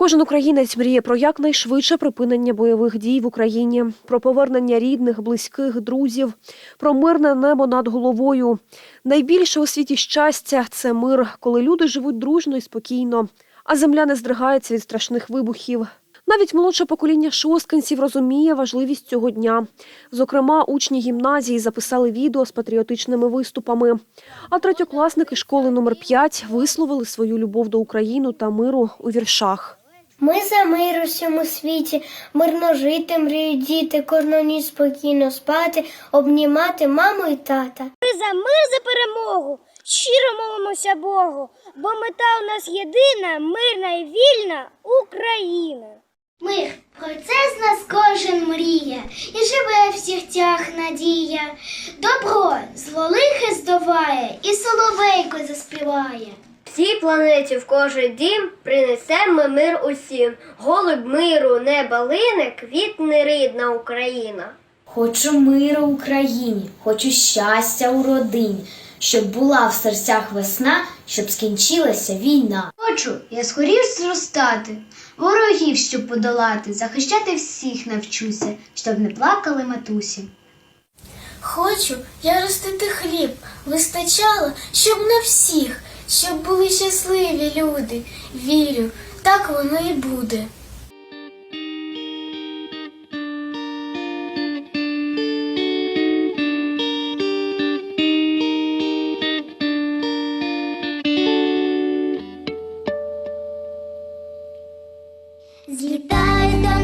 Кожен українець мріє про якнайшвидше припинення бойових дій в Україні, про повернення рідних, близьких, друзів, про мирне небо над головою. Найбільше у світі щастя це мир, коли люди живуть дружно і спокійно, а земля не здригається від страшних вибухів. Навіть молодше покоління шосткинців розуміє важливість цього дня. Зокрема, учні гімназії записали відео з патріотичними виступами. А третьокласники школи номер 5 висловили свою любов до України та миру у віршах. Ми за мир у всьому світі, мирно жити, мріють діти, кожну ніч спокійно спати, обнімати маму і тата. Ми за мир за перемогу, щиро молимося Богу, бо мета у нас єдина, мирна і вільна Україна. Мир, про це з нас кожен мріє, і живе в серцях надія. Добро зло лихе здуває, і соловейко заспіває. Всій планеті в кожен дім принесемо мир усім. Голуб миру неба лине, квітне рідна Україна. Хочу миру Україні, хочу щастя у родині, щоб була в серцях весна, щоб скінчилася війна. Хочу я скоріш зростати, ворогів щоб подолати, захищати всіх навчуся, щоб не плакали матусі. Хочу я ростити хліб, вистачало, щоб на всіх, щоб були щасливі люди. Вірю, так воно і буде. Злітають до